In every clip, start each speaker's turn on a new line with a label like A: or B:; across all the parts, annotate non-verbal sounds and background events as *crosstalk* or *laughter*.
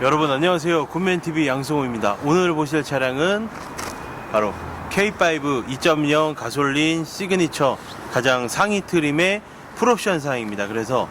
A: 여러분 안녕하세요. 굿맨TV 양성호입니다. 오늘 보실 차량은 바로 K5 2.0 가솔린 시그니처 가장 상위 트림의 풀옵션 사양입니다. 그래서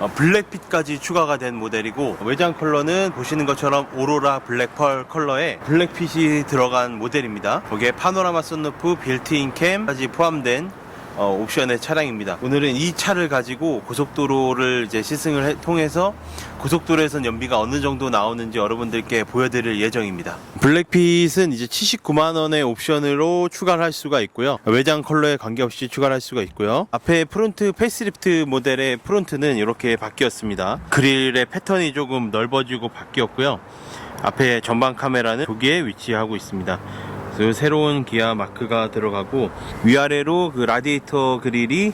A: 어, 블랙빛까지 추가가 된 모델이고 외장 컬러는 보시는 것처럼 오로라 블랙펄 컬러에 블랙빛이 들어간 모델입니다. 거기에 파노라마 썬루프 빌트인 캠까지 포함된 어, 옵션의 차량입니다. 오늘은 이 차를 가지고 고속도로를 이제 시승을 해- 통해서 고속도로에선 연비가 어느 정도 나오는지 여러분들께 보여드릴 예정입니다. 블랙핏은 이제 79만 원의 옵션으로 추가를 할 수가 있고요. 외장 컬러에 관계없이 추가를 할 수가 있고요. 앞에 프론트 페이스리프트 모델의 프론트는 이렇게 바뀌었습니다. 그릴의 패턴이 조금 넓어지고 바뀌었고요. 앞에 전방 카메라는 여기에 위치하고 있습니다. 그 새로운 기아 마크가 들어가고 위아래로 그 라디에이터 그릴이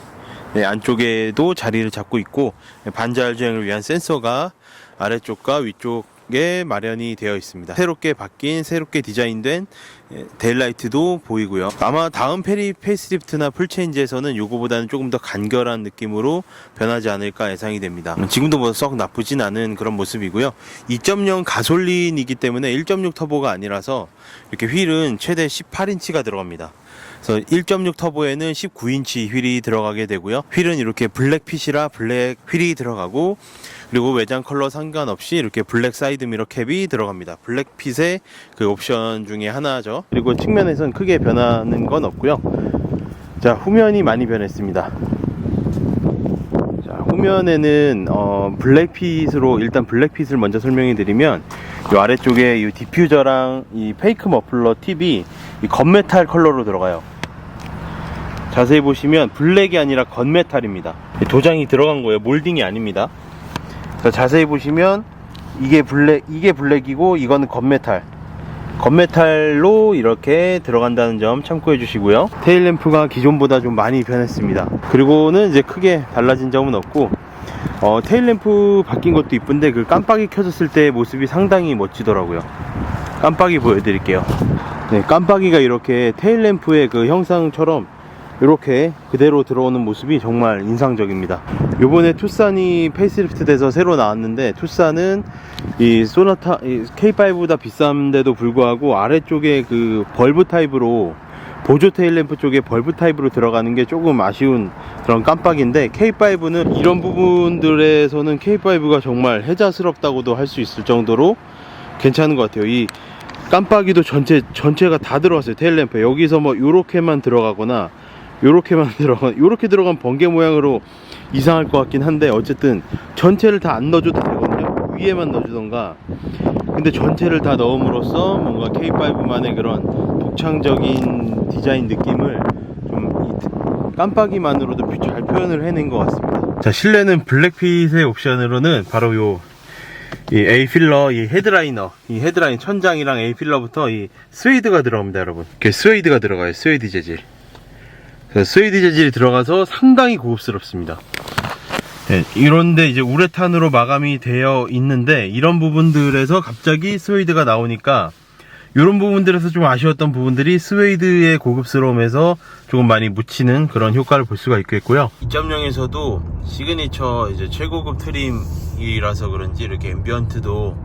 A: 네, 안쪽에도 자리를 잡고 있고 반자율 주행을 위한 센서가 아래쪽과 위쪽 에 마련이 되어 있습니다. 새롭게 바뀐 새롭게 디자인된 예, 데일라이트도 보이고요. 아마 다음 페리 페이스리프트나 풀체인지에서는 요거보다는 조금 더 간결한 느낌으로 변하지 않을까 예상이 됩니다. 지금도 뭐 썩 나쁘진 않은 그런 모습이고요. 2.0 가솔린이기 때문에 1.6 터보가 아니라서 이렇게 휠은 최대 18인치가 들어갑니다. 그래서 1.6 터보에는 19인치 휠이 들어가게 되고요. 휠은 이렇게 블랙핏이라 블랙 휠이 들어가고 그리고 외장 컬러 상관없이 이렇게 블랙 사이드 미러 캡이 들어갑니다. 블랙핏의 그 옵션 중에 하나죠. 그리고 측면에선 크게 변하는 건 없고요. 자, 후면이 많이 변했습니다. 자, 후면에는 어, 블랙핏으로 일단 블랙핏을 먼저 설명해 드리면 이 아래쪽에 이 디퓨저랑 이 페이크 머플러 팁이 이 건메탈 컬러로 들어가요. 자세히 보시면 블랙이 아니라 건메탈입니다. 이 도장이 들어간 거예요. 몰딩이 아닙니다. 자, 자세히 보시면 이게 블랙 이게 블랙이고 이거는 건메탈. 건메탈로 이렇게 들어간다는 점 참고해 주시고요. 테일 램프가 기존보다 좀 많이 변했습니다. 그리고는 이제 크게 달라진 점은 없고 어, 테일 램프 바뀐 것도 이쁜데 그 깜빡이 켜졌을 때 모습이 상당히 멋지더라고요. 깜빡이 보여드릴게요. 네, 깜빡이가 이렇게 테일 램프의 그 형상처럼 이렇게 그대로 들어오는 모습이 정말 인상적입니다. 요번에 투싼이 페이스리프트 돼서 새로 나왔는데 투싼은 이 소나타 이 K5보다 비싼데도 불구하고 아래쪽에 그 벌브 타입으로 보조 테일 램프 쪽에 벌브 타입으로 들어가는 게 조금 아쉬운 그런 깜빡인데 K5는 이런 부분들에서는 K5가 정말 혜자스럽다고도 할 수 있을 정도로 괜찮은 것 같아요. 이 깜빡이도 전체 전체가 다 들어갔어요. 테일 램프 여기서 뭐 요렇게만 들어가거나 요렇게만 *laughs* 들어가 요렇게 들어간 번개 모양으로 이상할 것 같긴 한데 어쨌든 전체를 다 안 넣어줘도 되거든요. 위에만 넣어주던가 근데 전체를 다 넣음으로써 뭔가 K5만의 그런 독창적인 디자인 느낌을 좀이 깜빡이만으로도 잘 표현을 해낸 것 같습니다. 자, 실내는 블랙핏의 옵션으로는 바로 요, 이 A 필러, 이 헤드라이너, 이 헤드라인 천장이랑 A 필러부터 이 스웨이드가 들어갑니다, 여러분. 이렇게 스웨이드가 들어가요, 스웨이드 재질. 스웨이드 재질이 들어가서 상당히 고급스럽습니다. 네, 이런데 이제 우레탄으로 마감이 되어 있는데 이런 부분들에서 갑자기 스웨이드가 나오니까 이런 부분들에서 좀 아쉬웠던 부분들이 스웨이드의 고급스러움에서 조금 많이 묻히는 그런 효과를 볼 수가 있겠고요. 2.0에서도 시그니처 이제 최고급 트림이라서 그런지 이렇게 앰비언트도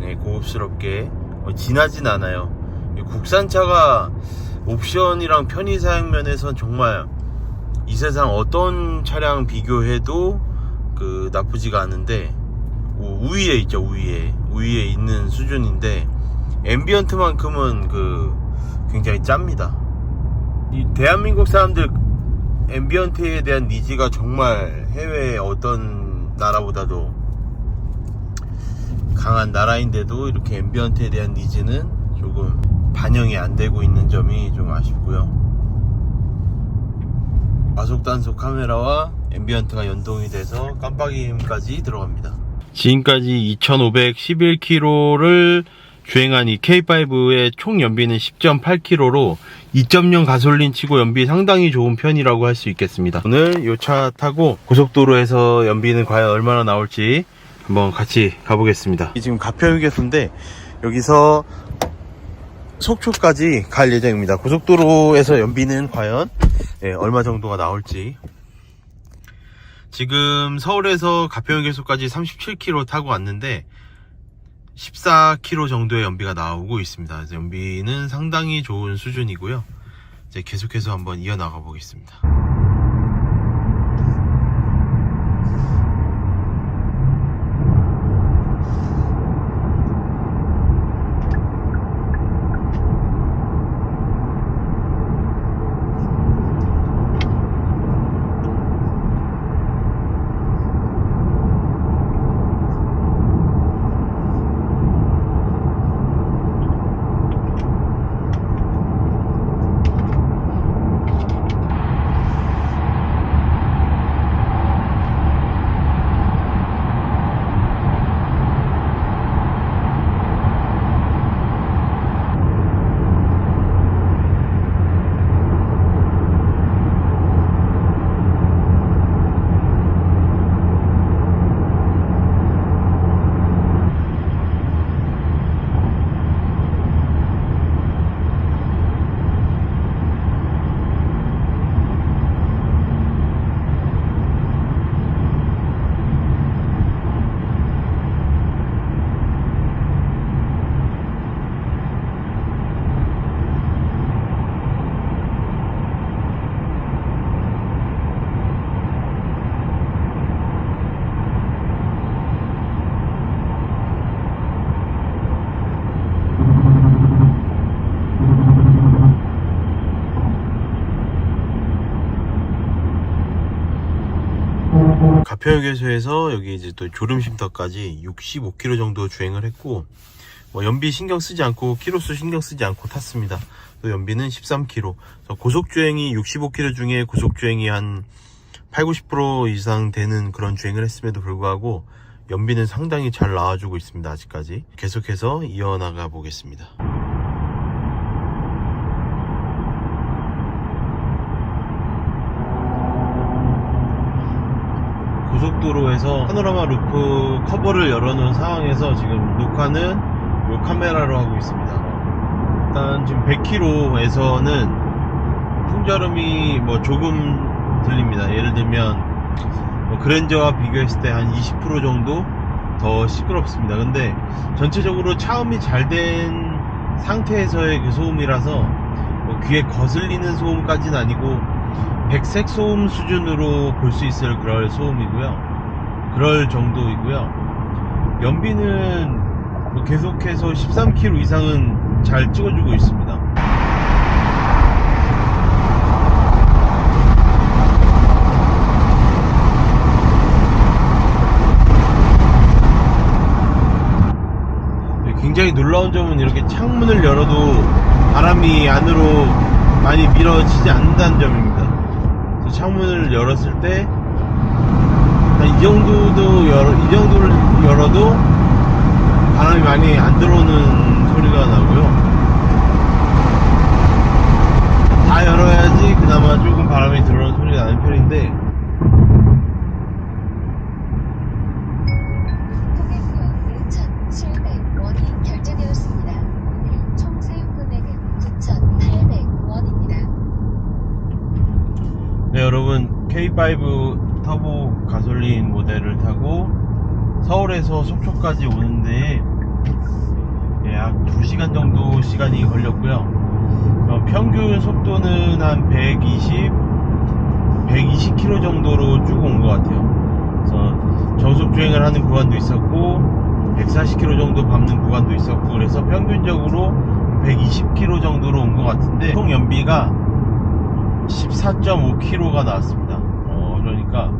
A: 네, 고급스럽게 어, 진하진 않아요. 이 국산차가 옵션이랑 편의 사양 면에선 정말 이 세상 어떤 차량 비교해도 그 나쁘지가 않은데 우- 우위에 있죠 우위에 우위에 있는 수준인데 앰비언트만큼은 그 굉장히 짭니다. 이 대한민국 사람들 앰비언트에 대한 니즈가 정말 해외 어떤 나라보다도 강한 나라인데도 이렇게 앰비언트에 대한 니즈는 조금 반영이 안 되고 있는 점이 좀 아쉽고요. 가속 단속 카메라와 앰비언트가 연동이 돼서 깜빡이까지 들어갑니다. 지금까지 2,511km를 주행한 이 K5의 총 연비는 10.8km로 2.0 가솔린 치고 연비 상당히 좋은 편이라고 할 수 있겠습니다. 오늘 이 차 타고 고속도로에서 연비는 과연 얼마나 나올지 한번 같이 가보겠습니다. 지금 가평휴게소인데 여기서 속초까지 갈 예정입니다. 고속도로에서 연비는 과연 예, 얼마 정도가 나올지 지금 서울에서 가평휴게소까지 37km 타고 왔는데 14km 정도의 연비가 나오고 있습니다. 연비는 상당히 좋은 수준이고요. 이제 계속해서 한번 이어나가 보겠습니다. 가평휴게소에서 여기 이제 또 졸음쉼터까지 65km 정도 주행을 했고 뭐 연비 신경 쓰지 않고 키로수 신경 쓰지 않고 탔습니다. 또 연비는 13km. 고속 주행이 65km 중에 고속 주행이 한 8, 90% 이상 되는 그런 주행을 했음에도 불구하고 연비는 상당히 잘 나와주고 있습니다. 아직까지 계속해서 이어나가 보겠습니다. 고속도로에서 파노라마 루프 커버를 열어놓은 상황에서 지금 녹화는 이 카메라로 하고 있습니다. 일단 지금 100km에서는 풍절음이 뭐 조금 들립니다. 예를 들면 뭐 그랜저와 비교했을 때 한 20% 정도 더 시끄럽습니다. 근데 전체적으로 차음이 잘 된 상태에서의 그 소음이라서 뭐 귀에 거슬리는 소음까지는 아니고 백색 소음 수준으로 볼 수 있을 그럴 소음이고요. 그럴 정도이고요. 연비는 뭐 계속해서 13km 이상은 잘 찍어주고 있습니다. 굉장히 놀라운 점은 이렇게 창문을 열어도 바람이 안으로 많이 밀어지지 않는다는 점입니다. 창문을 열었을 때, 이 정도도 열어, 이 정도를 열어도 바람이 많이 안 들어오는 소리가 나고요. 다 열어야지 그나마 조금 바람이 들어오는 소리가 나는 편인데,
B: 통행료은 9,700원이 결제되었습니다. 총 세금 금액은 9,800원입니다.
A: 네, 여러분 K5 터보 가솔린 모델을 타고 서울에서 속초까지 오는데 예, 약 2시간 정도 시간이 걸렸고요. 어, 평균 속도는 한 120, 120km 정도로 쭉 온 것 같아요. 그래서 저속 주행을 하는 구간도 있었고 140km 정도 밟는 구간도 있었고 그래서 평균적으로 120km 정도로 온 것 같은데 총 연비가 14.5km가 나왔습니다. 어, 그러니까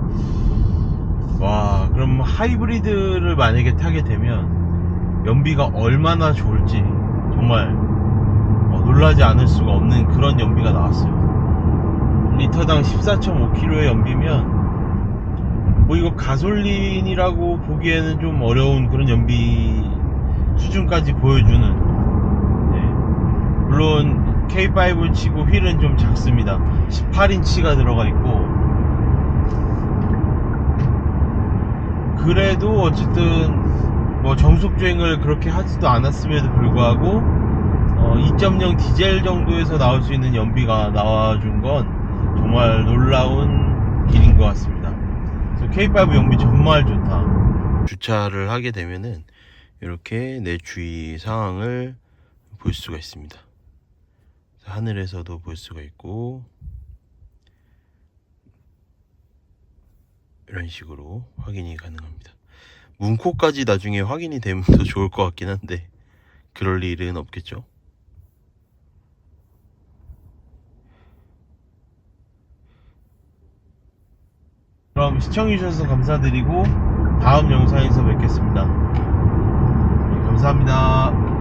A: 와 그럼 하이브리드를 만약에 타게 되면 연비가 얼마나 좋을지 정말 어, 놀라지 않을 수가 없는 그런 연비가 나왔어요. 리터당 14.5km의 연비면 뭐 이거 가솔린이라고 보기에는 좀 어려운 그런 연비 수준까지 보여주는 네. 물론 K5를 치고 휠은 좀 작습니다 18인치가 들어가 있고 그래도 어쨌든 뭐 정속 주행을 그렇게 하지도 않았음에도 불구하고 어, 2.0 디젤 정도에서 나올 수 있는 연비가 나와준 건 정말 놀라운 일인 것 같습니다. 그래서 K5 연비 정말 좋다. 주차를 하게 되면은 이렇게 내 주위 상황을 볼 수가 있습니다. 하늘에서도 볼 수가 있고 이런 식으로 확인이 가능합니다. 문코까지 나중에 확인이 되면 더 좋을 것 같긴 한데 그럴 일은 없겠죠. 그럼 시청해주셔서 감사드리고 다음 영상에서 뵙겠습니다. 네, 감사합니다.